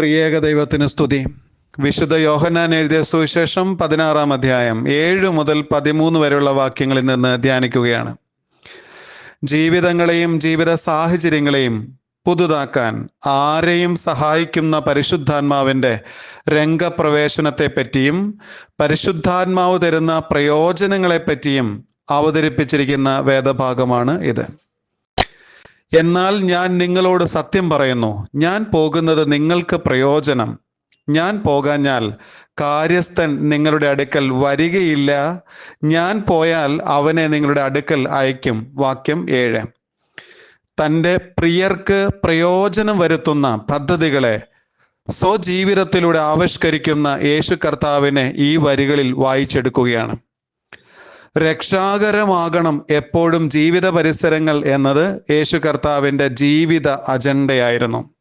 ത്രിയേക ദൈവത്തിന് സ്തുതി. വിശുദ്ധ യോഹന്നാൻ എഴുതിയ സുവിശേഷം പതിനാറാം അധ്യായം ഏഴ് മുതൽ പതിമൂന്ന് വരെയുള്ള വാക്യങ്ങളിൽ നിന്ന് ധ്യാനിക്കുകയാണ്. ജീവിതങ്ങളെയും ജീവിത സാഹചര്യങ്ങളെയും പുതുതാക്കാൻ ആരെയും സഹായിക്കുന്ന പരിശുദ്ധാത്മാവിന്റെ രംഗപ്രവേശനത്തെ പറ്റിയും പരിശുദ്ധാത്മാവ് തരുന്ന പ്രയോജനങ്ങളെപ്പറ്റിയും അവതരിപ്പിച്ചിരിക്കുന്ന വേദഭാഗമാണ് ഇത്. എന്നാൽ ഞാൻ നിങ്ങളോട് സത്യം പറയുന്നു. ഞാൻ പോകുന്നത് നിങ്ങൾക്ക് പ്രയോജനം. ഞാൻ പോകാഞ്ഞാൽ കാര്യസ്ഥൻ നിങ്ങളുടെ അടുക്കൽ വരികയില്ല. ഞാൻ പോയാൽ അവനെ നിങ്ങളുടെ അടുക്കൽ അയക്കും വാക്യം ഏഴ്. തന്റെ പ്രിയർക്ക് പ്രയോജനം വരുത്തുന്ന പദ്ധതികളെ സ്വജീവിതത്തിലൂടെ ആവിഷ്കരിക്കുന്ന യേശു കർത്താവിനെ ഈ വരികളിൽ വായിച്ചെടുക്കുകയാണ്. രക്ഷാകരമാകണം എപ്പോഴും ജീവിത പരിസരങ്ങൾ എന്നത് യേശു കർത്താവിന്റെ ജീവിത അജണ്ടയായിരുന്നു.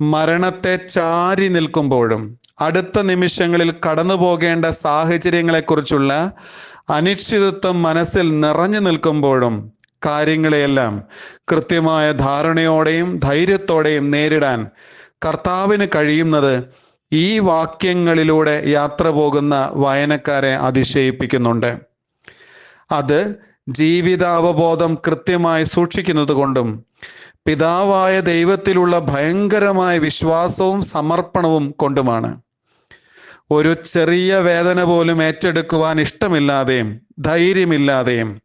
മരണത്തെ ചാരി നിൽക്കുമ്പോഴും അടുത്ത നിമിഷങ്ങളിൽ കടന്നു പോകേണ്ട സാഹചര്യങ്ങളെക്കുറിച്ചുള്ള അനിശ്ചിതത്വം മനസ്സിൽ നിറഞ്ഞു നിൽക്കുമ്പോഴും കാര്യങ്ങളെയെല്ലാം കൃത്യമായ ധാരണയോടെയും ധൈര്യത്തോടെയും നേരിടാൻ കർത്താവിന് കഴിയുന്നത് ഈ വാക്യങ്ങളിലൂടെ യാത്ര പോകുന്ന വായനക്കാരെ അതിശയിപ്പിക്കുന്നുണ്ട്. അത് ജീവിതാവബോധം കൃത്യമായി സൂക്ഷിക്കുന്നത് കൊണ്ടും പിതാവായ ദൈവത്തിലുള്ള ഭയങ്കരമായ വിശ്വാസവും സമർപ്പണവും കൊണ്ടുമാണ്. ഒരു ചെറിയ വേദന പോലും ഏറ്റെടുക്കുവാൻ ഇഷ്ടമില്ലാതെയും ധൈര്യമില്ലാതെയും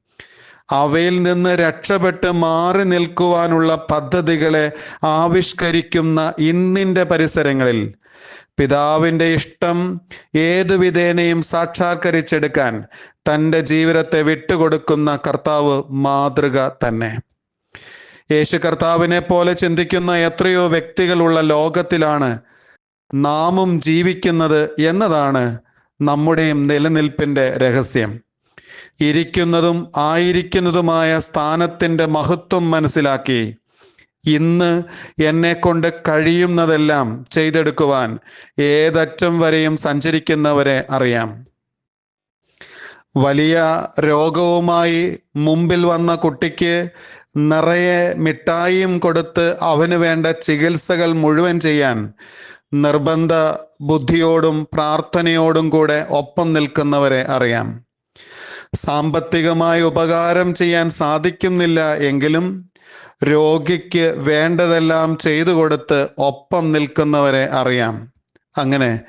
അവയിൽ നിന്ന് രക്ഷപ്പെട്ട് മാറി നിൽക്കുവാനുള്ള പദ്ധതികളെ ആവിഷ്കരിക്കുന്ന ഇന്നിന്റെ പരിസരങ്ങളിൽ പിതാവിന്റെ ഇഷ്ടം ഏതു വിധേനയും സാക്ഷാത്കരിച്ചെടുക്കാൻ തന്റെ ജീവിതത്തെ വിട്ടുകൊടുക്കുന്ന കർത്താവ് മാതൃക തന്നെ. യേശു കർത്താവിനെ പോലെ ചിന്തിക്കുന്ന എത്രയോ വ്യക്തികളുള്ള ലോകത്തിലാണ് നാമും ജീവിക്കുന്നത് എന്നതാണ് നമ്മുടെയും നിലനിൽപ്പിന്റെ രഹസ്യം. ഇരിക്കുന്നതും ആയിരിക്കുന്നതുമായ സ്ഥാനത്തിന്റെ മഹത്വം മനസ്സിലാക്കി ഇന്ന് എന്നെ കൊണ്ട് കഴിയുന്നതെല്ലാം ചെയ്തെടുക്കുവാൻ ഏതറ്റം വരെയും സഞ്ചരിക്കുന്നവരെ അറിയാം. വലിയ രോഗവുമായി മുമ്പിൽ വന്ന കുട്ടിക്ക് നിറയെ മിഠായിയും കൊടുത്ത് അവന് വേണ്ട ചികിത്സകൾ മുഴുവൻ ചെയ്യാൻ നിർബന്ധ ബുദ്ധിയോടും പ്രാർത്ഥനയോടും കൂടെ ഒപ്പം നിൽക്കുന്നവരെ അറിയാം. സാമ്പത്തികമായി ഉപകാരം ചെയ്യാൻ സാധിക്കുന്നില്ല എങ്കിലും രോഗിക്ക് വേണ്ടതെല്ലാം ചെയ്തു കൊടുത്ത് ഒപ്പം നിൽക്കുന്നവരെ അറിയാം. അങ്ങനെ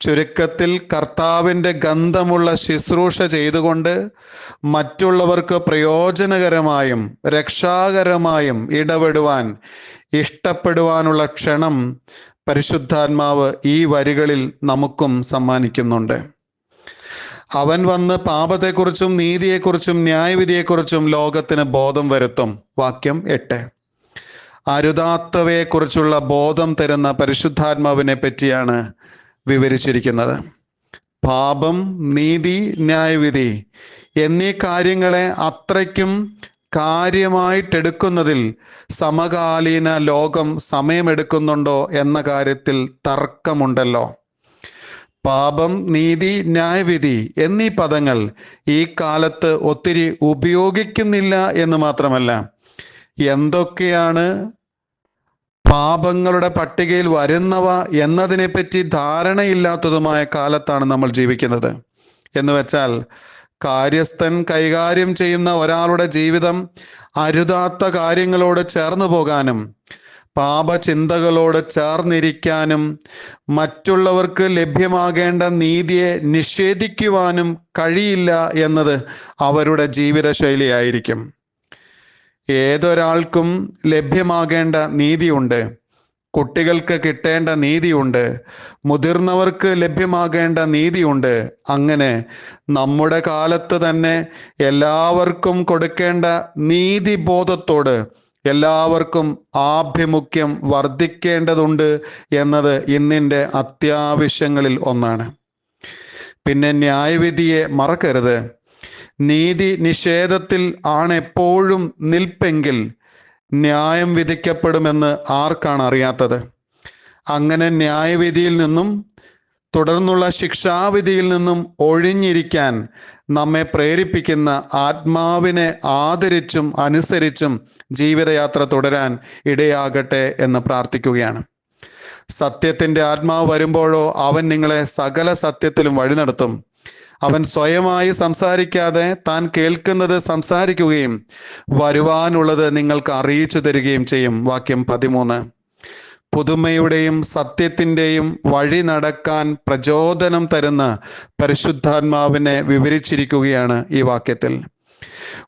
ചുരുക്കത്തിൽ കർത്താവിന്റെ ഗന്ധമുള്ള ശുശ്രൂഷ ചെയ്തുകൊണ്ട് മറ്റുള്ളവർക്ക് പ്രയോജനകരമായും രക്ഷാകരമായും ഇടപെടുവാൻ ഇഷ്ടപ്പെടുവാനുള്ള ക്ഷണം പരിശുദ്ധാത്മാവ് ഈ വരികളിൽ നമുക്കും സമ്മാനിക്കുന്നുണ്ട്. അവൻ വന്ന് പാപത്തെക്കുറിച്ചും നീതിയെക്കുറിച്ചും ന്യായവിധിയെക്കുറിച്ചും ലോകത്തിന് ബോധം വരുത്തും. വാക്യം എട്ട്. അരുതാത്തവയെക്കുറിച്ചുള്ള ബോധം തരുന്ന പരിശുദ്ധാത്മാവിനെ പറ്റിയാണ് വിവരിച്ചിരിക്കുന്നത്. പാപം നീതി ന്യായവിധി എന്നീ കാര്യങ്ങളെ അത്രയ്ക്കും കാര്യമായിട്ടെടുക്കുന്നതിൽ സമകാലീന ലോകം സമയമെടുക്കുന്നുണ്ടോ എന്ന കാര്യത്തിൽ തർക്കമുണ്ടല്ലോ. പാപം നീതി ന്യായവിധി എന്നീ പദങ്ങൾ ഈ കാലത്ത് ഒത്തിരി ഉപയോഗിക്കുന്നില്ല എന്ന് മാത്രമല്ല എന്തൊക്കെയാണ് പാപങ്ങളുടെ പട്ടികയിൽ വരുന്നവ എന്നതിനെപ്പറ്റി ധാരണയില്ലാത്തതുമായ കാലത്താണ് നമ്മൾ ജീവിക്കുന്നത്. എന്ന് വെച്ചാൽ കാര്യസ്ഥൻ കൈകാര്യം ചെയ്യുന്ന ഒരാളുടെ ജീവിതം അരുതാത്ത കാര്യങ്ങളോട് ചേർന്നു പോകാനും പാപചിന്തകളോട് ചേർന്നിരിക്കാനും മറ്റുള്ളവർക്ക് ലഭ്യമാകേണ്ട നീതിയെ നിഷേധിക്കുവാനും കഴിയില്ല എന്നത് അവരുടെ ജീവിതശൈലിയായിരിക്കും. ഏതൊരാൾക്കും ലഭ്യമാകേണ്ട നീതിയുണ്ട്. കുട്ടികൾക്ക് കിട്ടേണ്ട നീതിയുണ്ട്. മുതിർന്നവർക്ക് ലഭ്യമാകേണ്ട നീതിയുണ്ട്. അങ്ങനെ നമ്മുടെ കാലത്ത് തന്നെ എല്ലാവർക്കും കൊടുക്കേണ്ട നീതിബോധത്തോട് എല്ലാവർക്കും ആഭിമുഖ്യം വർദ്ധിക്കേണ്ടതുണ്ട് എന്നത് ഇന്നിന്റെ അത്യാവശ്യങ്ങളിൽ ഒന്നാണ്. പിന്നെ ന്യായവിധിയെ മറക്കരുത്. നീതി നിഷേധത്തിൽ ആണ് എപ്പോഴും നിൽപ്പെങ്കിൽ ന്യായം വിധിക്കപ്പെടുമെന്ന് ആർക്കാണ് അറിയാത്തത്? അങ്ങനെ ന്യായവിധിയിൽ നിന്നും തുടർന്നുള്ള ശിക്ഷാവിധിയിൽ നിന്നും ഒഴിഞ്ഞിരിക്കാൻ നമ്മെ പ്രേരിപ്പിക്കുന്ന ആത്മാവിനെ ആദരിച്ചും അനുസരിച്ചും ജീവിതയാത്ര തുടരാൻ ഇടയാകട്ടെ എന്ന് പ്രാർത്ഥിക്കുകയാണ്. സത്യത്തിന്റെ ആത്മാവ് വരുമ്പോഴോ അവൻ നിങ്ങളെ സകല സത്യത്തിലും വഴി നടത്തും. അവൻ സ്വയമായി സംസാരിക്കാതെ താൻ കേൾക്കുന്നത് സംസാരിക്കുകയും വരുവാനുള്ളത് നിങ്ങൾക്ക് അറിയിച്ചു തരികയും ചെയ്യും. വാക്യം പതിമൂന്ന്. പുതുമയുടെയും സത്യത്തിന്റെയും വഴി നടക്കാൻ പ്രചോദനം തരുന്ന പരിശുദ്ധാത്മാവിനെ വിവരിച്ചിരിക്കുകയാണ് ഈ വാക്യത്തിൽ.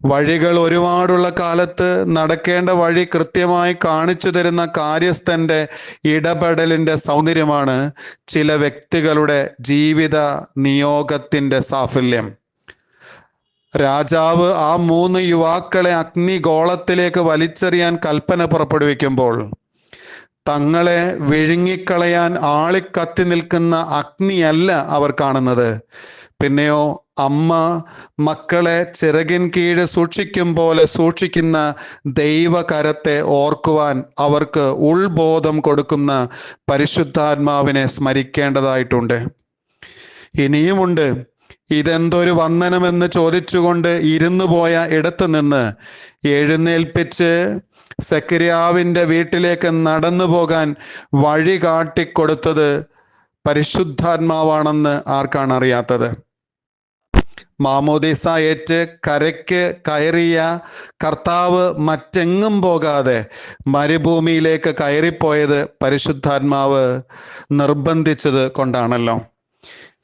വഴികൾ ഒരുപാടുള്ള കാലത്ത് നടക്കേണ്ട വഴി കൃത്യമായി കാണിച്ചു തരുന്ന കാര്യസ്ഥന്റെ ഇടപെടലിന്റെ സൗന്ദര്യമാണ് ചില വ്യക്തികളുടെ ജീവിത നിയോഗത്തിന്റെ സാഫല്യം. രാജാവ് ആ മൂന്ന് യുവാക്കളെ അഗ്നിഗോളത്തിലേക്ക് വലിച്ചെറിയാൻ കൽപ്പന പുറപ്പെടുവിക്കുമ്പോൾ തങ്ങളെ വിഴുങ്ങിക്കളയാൻ ആളിക്കത്തി നിൽക്കുന്ന അഗ്നിയല്ല അവർ കാണുന്നത്. പിന്നെയോ അമ്മ മക്കളെ ചിറകിൻ കീഴ് സൂക്ഷിക്കും പോലെ സൂക്ഷിക്കുന്ന ദൈവകരത്തെ ഓർക്കുവാൻ അവർക്ക് ഉൾബോധം കൊടുക്കുന്ന പരിശുദ്ധാത്മാവിനെ സ്മരിക്കേണ്ടതായിട്ടുണ്ട്. ഇനിയുമുണ്ട്. ഇതെന്തൊരു വന്ദനമെന്ന് ചോദിച്ചുകൊണ്ട് ഇരുന്നു പോയ ഇടത്ത് നിന്ന് എഴുന്നേൽപ്പിച്ച് സക്രിയാവിന്റെ വീട്ടിലേക്ക് നടന്നു പോകാൻ വഴി കാട്ടിക്കൊടുത്തത് പരിശുദ്ധാത്മാവാണെന്ന് ആർക്കാണ് അറിയാത്തത്? മാമോദീസ ഏറ്റ് കരയ്ക്ക് കയറിയ കർത്താവ് മറ്റെങ്ങും പോകാതെ മരുഭൂമിയിലേക്ക് കയറിപ്പോയത് പരിശുദ്ധാത്മാവ് നിർബന്ധിച്ചത് കൊണ്ടാണല്ലോ.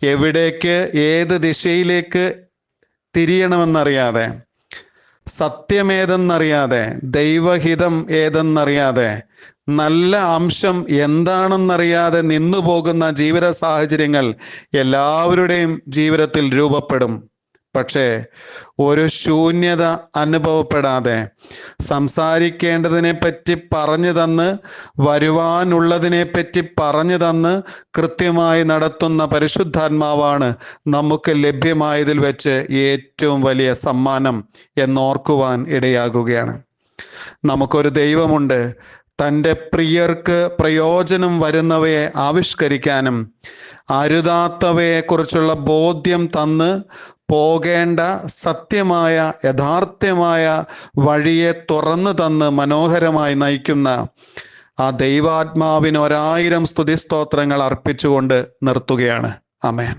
എവിടേക്ക് ഏത് ദിശയിലേക്ക് തിരിയണമെന്നറിയാതെ സത്യമേതെന്നറിയാതെ ദൈവഹിതം ഏതെന്നറിയാതെ നല്ല അംശം എന്താണെന്നറിയാതെ നിന്നു പോകുന്ന ജീവിത സാഹചര്യങ്ങൾ എല്ലാവരുടെയും ജീവിതത്തിൽ രൂപപ്പെടും. പക്ഷേ ഒരു ശൂന്യത അനുഭവപ്പെടാതെ സംസാരിക്കേണ്ടതിനെ പറ്റി പറഞ്ഞു തന്ന് വരുവാനുള്ളതിനെ പറ്റി പറഞ്ഞു തന്ന് കൃത്യമായി നടത്തുന്ന പരിശുദ്ധാത്മാവാണ് നമുക്ക് ലഭ്യമായതിൽ വെച്ച് ഏറ്റവും വലിയ സമ്മാനം എന്നോർക്കുവാൻ ഇടയാകുകയാണ്. നമുക്കൊരു ദൈവമുണ്ട്. തന്റെ പ്രിയർക്ക് പ്രയോജനം വരുന്നവയെ ആവിഷ്കരിക്കാനും അരുതാത്തവയെക്കുറിച്ചുള്ള ബോധ്യം തന്ന് പോകേണ്ട സത്യമായ യഥാർത്ഥമായ വഴിയെ തുറന്നു തന്ന് മനോഹരമായി നയിക്കുന്ന ആ ദൈവാത്മാവിന് ഒരായിരം സ്തുതി സ്തോത്രങ്ങൾ അർപ്പിച്ചുകൊണ്ട് നിർത്തുകയാണ്. അമേൻ